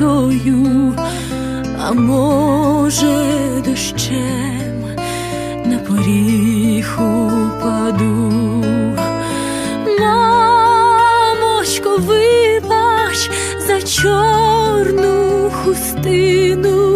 росою, а може дощем на поріг упаду. Мамочко, вибач за чорну хустину,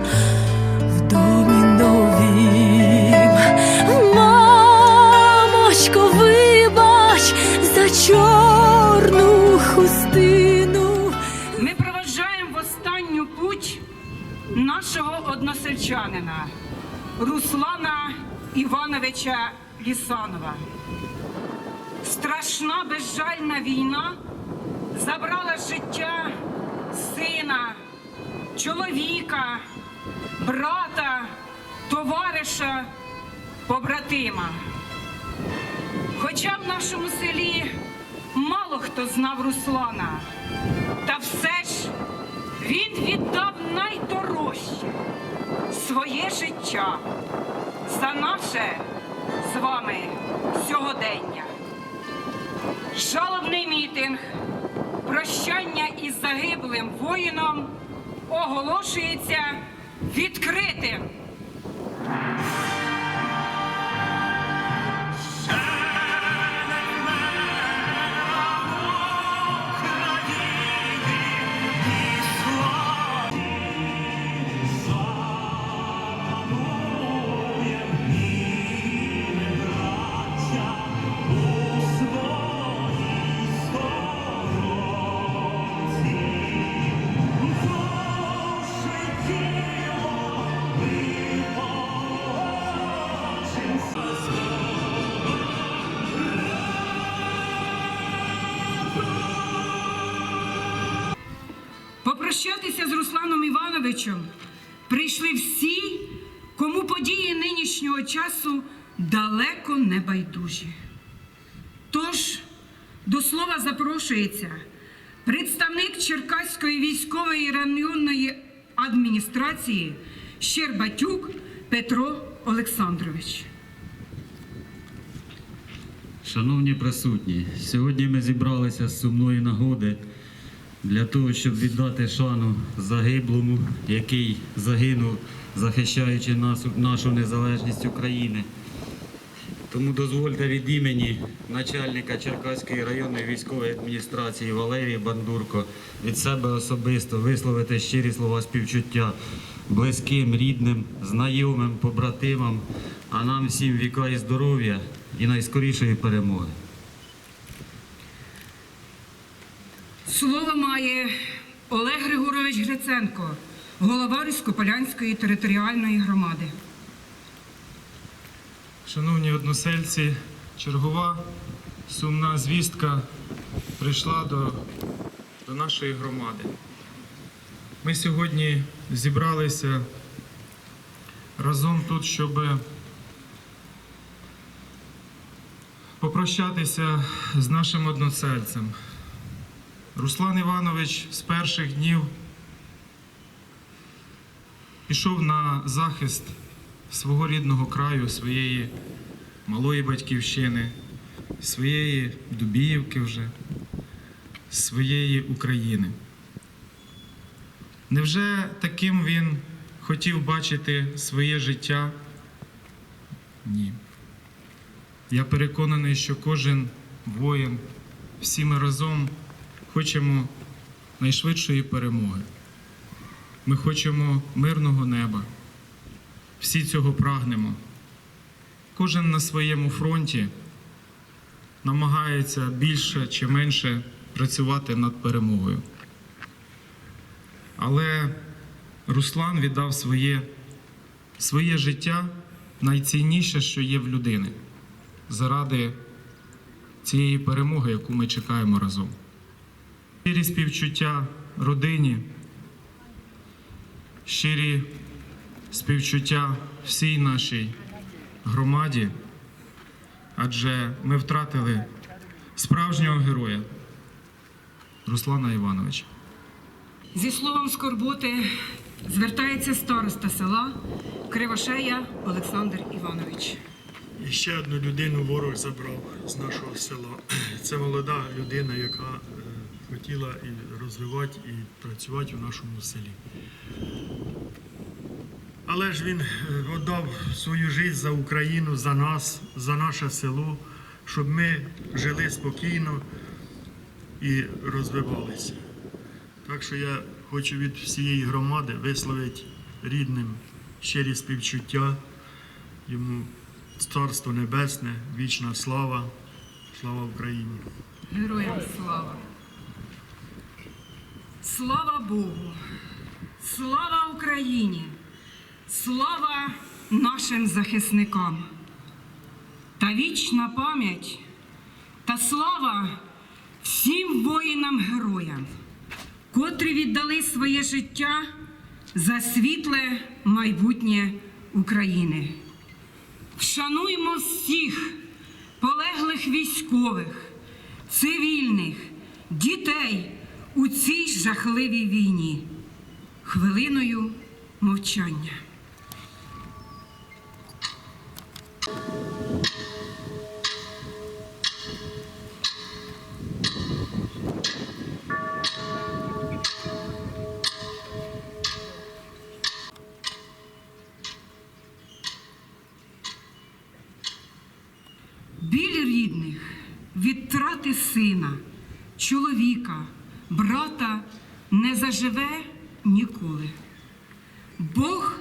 односельчанина Руслана Івановича Лісанова. Страшна безжальна війна забрала життя сина, чоловіка, брата, товариша, побратима. Хоча в нашому селі мало хто знав Руслана, та все ж він віддав найдорожче своє життя за наше з вами сьогодення. Жалобний мітинг, прощання із загиблим воїном оголошується відкритим. Попрощатися з Русланом Івановичем прийшли всі, кому події нинішнього часу далеко не байдужі. Тож до слова запрошується представник Черкаської військової районної адміністрації Щербатюк Петро Олександрович. Шановні присутні, сьогодні ми зібралися з сумної нагоди для того, щоб віддати шану загиблому, який загинув, захищаючи нас, нашу незалежність України. Тому дозвольте від імені начальника Черкаської районної військової адміністрації Валерії Бандурко від себе особисто висловити щирі слова співчуття близьким, рідним, знайомим, побратимам, а нам всім віка і здоров'я і найскорішої перемоги. Слово має Олег Григорович Гриценко, голова Руськополянської територіальної громади. Шановні односельці, чергова сумна звістка прийшла до, до нашої громади. Ми сьогодні зібралися разом тут, щоб попрощатися з нашим односельцем. Руслан Іванович з перших днів пішов на захист свого рідного краю, своєї малої батьківщини, своєї Дубіївки вже, своєї України. Невже таким він хотів бачити своє життя? Ні. Я переконаний, що кожен воїн, всі ми разом хочемо найшвидшої перемоги. Ми хочемо мирного неба. Всі цього прагнемо. Кожен на своєму фронті намагається більше чи менше працювати над перемогою. Але Руслан віддав своє, своє життя найцінніше, що є в людини, заради цієї перемоги, яку ми чекаємо разом. Щирі співчуття родині, щирі співчуття всій нашій громаді, адже ми втратили справжнього героя Руслана Івановича. Зі словом скорботи звертається староста села Кривошея Олександр Іванович. І ще одну людину ворог забрав з нашого села. Це молода людина, яка хотіла і розвивати, і працювати у нашому селі. Але ж він е, віддав свою життя за Україну, за нас, за наше село, щоб ми жили спокійно і розвивалися. Так що я хочу від всієї громади висловити рідним щирі співчуття йому Царство Небесне, вічна слава, слава Україні. Героям слава! Слава Богу! Слава Україні! Слава нашим захисникам! Та вічна пам'ять та слава всім воїнам-героям, котрі віддали своє життя за світле майбутнє України. Вшануємо всіх полеглих військових, цивільних, дітей у цій жахливій війні. Хвилиною мовчання. Біль рідних від трати сина, чоловіка, брата не заживе ніколи. Бог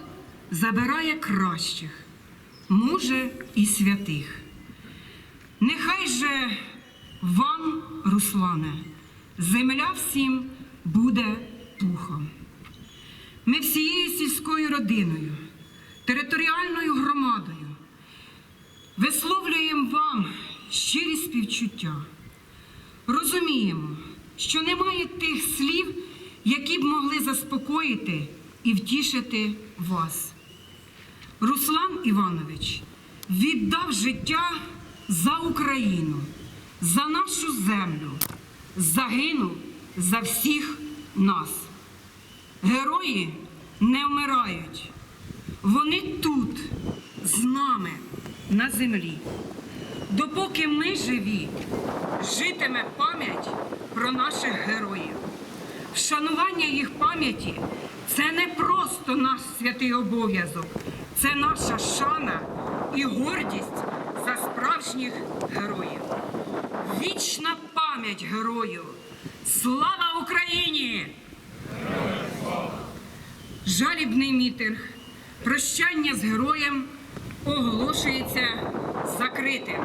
забирає кращих, може і святих. Нехай же вам, Руслане, земля всім буде пухом. Ми всією сільською родиною, територіальною громадою висловлюємо вам щирі співчуття. Розуміємо, що немає тих слів, які б могли заспокоїти і втішити вас. Руслан Іванович віддав життя за Україну, за нашу землю, загинув за всіх нас. Герої не вмирають. Вони тут, з нами, на землі. Допоки ми живі, житиме пам'ять про наших героїв. Вшанування їх пам'яті це не просто наш святий обов'язок, це наша шана і гордість за справжніх героїв. Вічна пам'ять герою! Слава Україні! Жалібний мітинг, прощання з героєм оголошується закритим.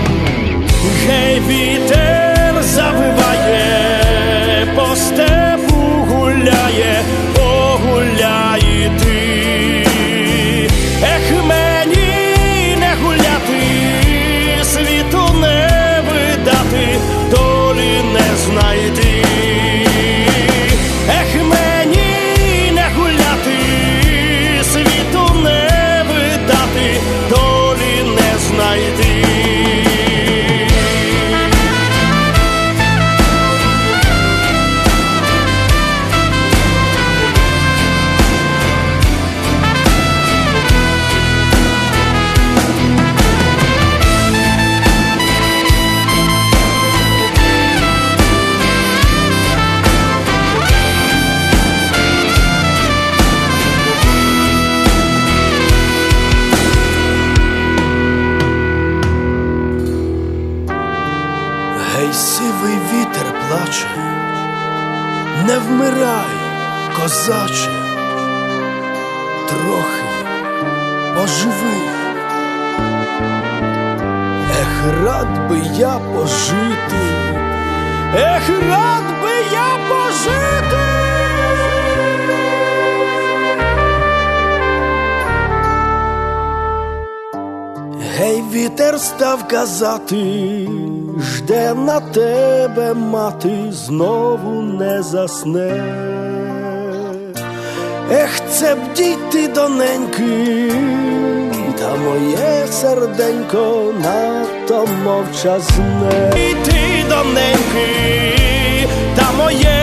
Гей, вітер завиває, по степу гуляє, погуляй плаче, не вмирай, козаче, трохи поживи. Ех, рад би я пожити, ех, рад би я пожити. Гей, вітер став казати, жде на тебе мати, знову не засне. Ех, це б дійти доненьки, та моє серденько надто мовчазне. Дійти доненьки, та моє